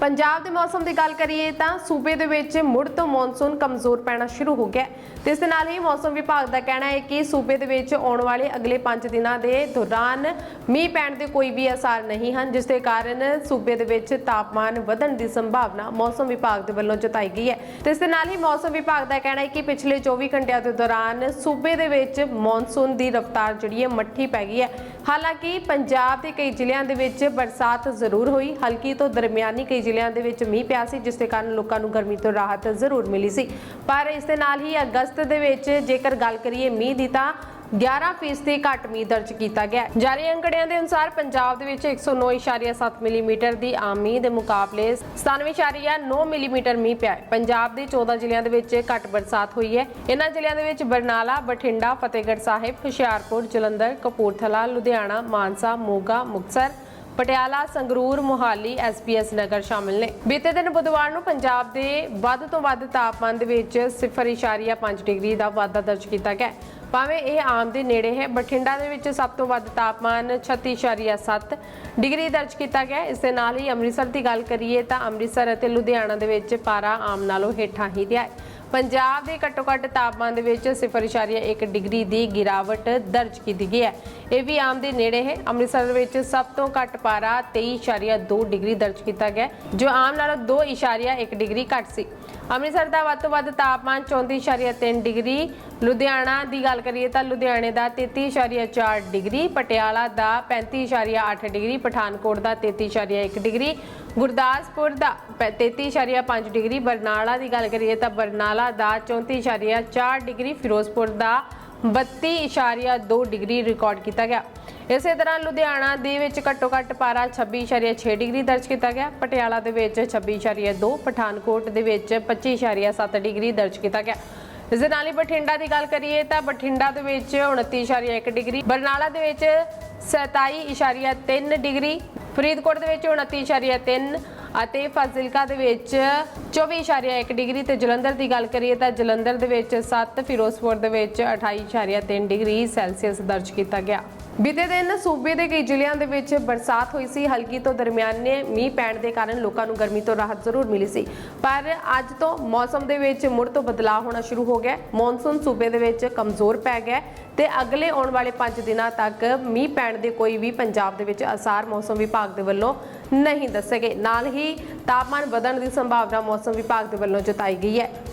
ਪੰਜਾਬ ਦੇ ਮੌਸਮ ਦੀ ਗੱਲ ਕਰੀਏ ਤਾਂ ਸੂਬੇ ਦੇ ਵਿੱਚ ਮੁੜ ਤੋਂ ਮੌਨਸੂਨ ਕਮਜ਼ੋਰ ਪੈਣਾ ਸ਼ੁਰੂ ਹੋ ਗਿਆ ਹੈ। ਤੇ ਇਸ ਦੇ ਨਾਲ ਹੀ ਮੌਸਮ ਵਿਭਾਗ ਦਾ ਕਹਿਣਾ ਹੈ ਕਿ ਸੂਬੇ ਦੇ ਵਿੱਚ ਆਉਣ ਵਾਲੇ ਅਗਲੇ 5 ਦਿਨਾਂ ਦੇ ਦੌਰਾਨ ਮੀਂਹ ਪੈਣ ਦੇ ਕੋਈ ਵੀ ਅਸਾਰ ਨਹੀਂ ਹਨ, ਜਿਸ ਦੇ ਕਾਰਨ ਸੂਬੇ ਦੇ ਵਿੱਚ ਤਾਪਮਾਨ ਵਧਣ ਦੀ ਸੰਭਾਵਨਾ ਮੌਸਮ ਵਿਭਾਗ ਦੇ ਵੱਲੋਂ ਜਤਾਈ ਗਈ ਹੈ। ਤੇ ਇਸ ਦੇ ਨਾਲ ਹੀ ਮੌਸਮ ਵਿਭਾਗ ਦਾ ਕਹਿਣਾ ਹੈ ਕਿ ਪਿਛਲੇ 24 ਘੰਟਿਆਂ ਦੇ ਦੌਰਾਨ ਸੂਬੇ ਦੇ ਵਿੱਚ ਮੌਨਸੂਨ ਦੀ ਰਫ਼ਤਾਰ ਜਿਹੜੀ ਹੈ ਮੱਠੀ ਪੈ ਗਈ ਹੈ। ਹਾਲਾਂਕਿ ਪੰਜਾਬ ਦੇ ਕਈ ਜ਼ਿਲ੍ਹਿਆਂ ਦੇ ਵਿੱਚ ਬਰਸਾਤ ਜ਼ਰੂਰ ਹੋਈ, ਹਲਕੀ ਤੋਂ ਦਰਮਿਆਨੀ ਕਈ ਜ਼ਿਲ੍ਹਿਆਂ ਦੇ ਵਿੱਚ ਮੀਂਹ ਪਿਆ ਸੀ, ਜਿਸ ਦੇ ਕਾਰਨ ਲੋਕਾਂ ਨੂੰ ਗਰਮੀ ਤੋਂ ਰਾਹਤ ਜ਼ਰੂਰ ਮਿਲੀ ਸੀ। ਪਰ ਇਸ ਦੇ ਨਾਲ ਹੀ ਅਗਸਤ ਦੇ ਵਿੱਚ ਜੇਕਰ ਗੱਲ ਕਰੀਏ ਮੀਂਹ ਦੀ ਤਾਂ 11% ਘੱਟ ਮੀਂਹ ਦਰਜ ਕੀਤਾ ਗਿਆ ਜਾਰੀ ਅੰਕੜਿਆਂ ਦੇ ਅਨੁਸਾਰ ਪੰਜਾਬ ਦੇ ਵਿੱਚ 109.7 ਮਿਲੀਮੀਟਰ ਦੀ ਆਮ ਮੀਂਹ ਦੇ ਮੁਕਾਬਲੇ 97.9 ਮਿਲੀਮੀਟਰ ਮੀਂਹ ਪਿਆ ਹੈ। ਪੰਜਾਬ ਦੇ 14 ਜ਼ਿਲ੍ਹਿਆਂ ਦੇ ਵਿੱਚ ਘੱਟ ਬਰਸਾਤ ਹੋਈ ਹੈ। ਇਹਨਾਂ ਜ਼ਿਲ੍ਹਿਆਂ ਦੇ ਵਿੱਚ ਬਰਨਾਲਾ, ਬਠਿੰਡਾ, ਫਤਿਹਗੜ੍ਹ ਸਾਹਿਬ, ਹੁਸ਼ਿਆਰਪੁਰ, ਜਲੰਧਰ, ਕਪੂਰਥਲਾ, ਲੁਧਿਆਣਾ, ਮਾਨਸਾ, ਮੋਗਾ, ਮੁਕਤਸਰ ਪਟਿਆਲਾ, ਸੰਗਰੂਰ, ਮੋਹਾਲੀ ਐਸਪੀਐਸ ਨਗਰ ਸ਼ਾਮਿਲ ਨੇ। ਬੀਤੇ ਦਿਨ ਬੁੱਧਵਾਰ ਨੂੰ ਪੰਜਾਬ ਦੇ ਵੱਧ ਤੋਂ ਵੱਧ ਤਾਪਮਾਨ ਦੇ ਵਿੱਚ 0.5 ਡਿਗਰੀ ਦਾ ਵਾਧਾ ਦਰਜ ਕੀਤਾ ਗਿਆ। ਭਾਵੇਂ ਇਹ ਆਮ ਦੇ ਨੇੜੇ ਹੈ, ਬਠਿੰਡਾ ਦੇ ਵਿੱਚ ਸਭ ਤੋਂ ਵੱਧ ਤਾਪਮਾਨ 36.7 ਡਿਗਰੀ ਦਰਜ ਕੀਤਾ ਗਿਆ। ਇਸ ਦੇ ਨਾਲ ਹੀ ਅੰਮ੍ਰਿਤਸਰ ਦੀ ਗੱਲ ਕਰੀਏ ਤਾਂ ਅੰਮ੍ਰਿਤਸਰ ਅਤੇ ਲੁਧਿਆਣਾ ਦੇ ਵਿੱਚ ਪਾਰਾ ਆਮ ਨਾਲੋਂ ਹੇਠਾਂ ਹੀ ਰਿਹਾ ਹੈ। ਪੰਜਾਬ ਦੇ ਘੱਟੋ ਘੱਟ ਤਾਪਮਾਨ ਦੇ ਵਿੱਚ 0.1 ਡਿਗਰੀ ਦੀ ਗਿਰਾਵਟ ਦਰਜ ਕੀਤੀ ਗਈ ਹੈ। ਇਹ ਵੀ ਆਮ ਦੇ ਨੇੜੇ ਹੈ। ਅੰਮ੍ਰਿਤਸਰ ਵਿੱਚ ਸਭ ਤੋਂ ਘੱਟ ਪਾਰਾ 23.2 ਡਿਗਰੀ ਦਰਜ ਕੀਤਾ ਗਿਆ ਜੋ ਆਮ ਨਾਲੋਂ 2.1 ਡਿਗਰੀ ਘੱਟ ਸੀ। ਅੰਮ੍ਰਿਤਸਰ ਦਾ ਵੱਧ ਤੋਂ ਵੱਧ ਤਾਪਮਾਨ 34.3 ਡਿਗਰੀ, ਲੁਧਿਆਣਾ ਦੀ ਗੱਲ ਕਰੀਏ ਤਾਂ ਲੁਧਿਆਣੇ ਦਾ 33.4 ਡਿਗਰੀ, ਪਟਿਆਲਾ ਦਾ 35.8 ਡਿਗਰੀ, ਪਠਾਨਕੋਟ ਦਾ 33.1 ਡਿਗਰੀ, ਗੁਰਦਾਸਪੁਰ ਦਾ ਪ- 33.5 ਡਿਗਰੀ, ਬਰਨਾਲਾ ਦੀ ਗੱਲ ਕਰੀਏ ਤਾਂ ਬਰਨਾਲਾ ਦਾ 34.4 ਡਿਗਰੀ ਫਿਰੋਜ਼ਪੁਰ ਦਾ 32.2 ਡਿਗਰੀ ਰਿਕਾਰਡ ਕੀਤਾ ਗਿਆ। ਇਸੇ ਤਰ੍ਹਾਂ ਲੁਧਿਆਣਾ ਦੇ ਵਿੱਚ ਘੱਟੋ ਘੱਟ ਪਾਰਾ 26.6 ਡਿਗਰੀ ਦਰਜ ਕੀਤਾ ਗਿਆ। ਪਟਿਆਲਾ ਦੇ ਵਿੱਚ 26.2 ਪਠਾਨਕੋਟ ਦੇ ਵਿੱਚ 25.7 ਡਿਗਰੀ ਦਰਜ ਕੀਤਾ ਗਿਆ। ਇਸ ਦੇ ਨਾਲ ਹੀ ਬਠਿੰਡਾ ਦੀ ਗੱਲ ਕਰੀਏ ਤਾਂ ਬਠਿੰਡਾ ਦੇ ਵਿੱਚ 29.1 ਡਿਗਰੀ, ਬਰਨਾਲਾ ਦੇ ਵਿੱਚ 27.3 ਡਿਗਰੀ, ਫਰੀਦਕੋਟ ਦੇ ਵਿੱਚ 29.3 ਅਤੇ ਫਾਜ਼ਿਲਕਾ ਦੇ ਵਿੱਚ 24.1 ਡਿਗਰੀ ਤੇ ਜਲੰਧਰ ਦੀ ਗੱਲ ਕਰੀਏ ਤਾਂ ਜਲੰਧਰ ਦੇ ਵਿੱਚ 7 ਫਿਰੋਜ਼ਪੁਰ ਦੇ ਵਿੱਚ 28.3 ਡਿਗਰੀ ਸੈਲਸੀਅਸ ਦਰਜ ਕੀਤਾ ਗਿਆ। ਬੀਤੇ ਦਿਨ ਸੂਬੇ ਦੇ ਕਈ ਜ਼ਿਲ੍ਹਿਆਂ ਦੇ ਵਿੱਚ ਬਰਸਾਤ ਹੋਈ ਸੀ। ਹਲਕੀ ਤੋਂ ਦਰਮਿਆਨੇ ਮੀਂਹ ਪੈਣ ਦੇ ਕਾਰਨ ਲੋਕਾਂ ਨੂੰ ਗਰਮੀ ਤੋਂ ਰਾਹਤ ਜ਼ਰੂਰ ਮਿਲੀ ਸੀ। ਪਰ ਅੱਜ ਤੋਂ ਮੌਸਮ ਦੇ ਵਿੱਚ ਮੁੜ ਤੋਂ ਬਦਲਾਅ ਹੋਣਾ ਸ਼ੁਰੂ ਹੋ ਗਿਆ। ਮੌਨਸੂਨ ਸੂਬੇ ਦੇ ਵਿੱਚ ਕਮਜ਼ੋਰ ਪੈ ਗਿਆ ਹੈ ਤੇ ਅਗਲੇ ਆਉਣ ਵਾਲੇ 5 ਦਿਨਾਂ ਤੱਕ ਮੀਂਹ ਪੈਣ ਦੇ ਕੋਈ ਵੀ ਪੰਜਾਬ ਦੇ ਵਿੱਚ ਅਸਾਰ ਮੌਸਮ ਵਿਭਾਗ ਦੇ ਵੱਲੋਂ ਨਹੀਂ ਦੱਸੇ ਗਏ। ਨਾਲ ਹੀ ਤਾਪਮਾਨ ਵਧਣ ਦੀ ਸੰਭਾਵਨਾ ਮੌਸਮ ਵਿਭਾਗ ਦੇ ਵੱਲੋਂ ਜਤਾਈ ਗਈ ਹੈ।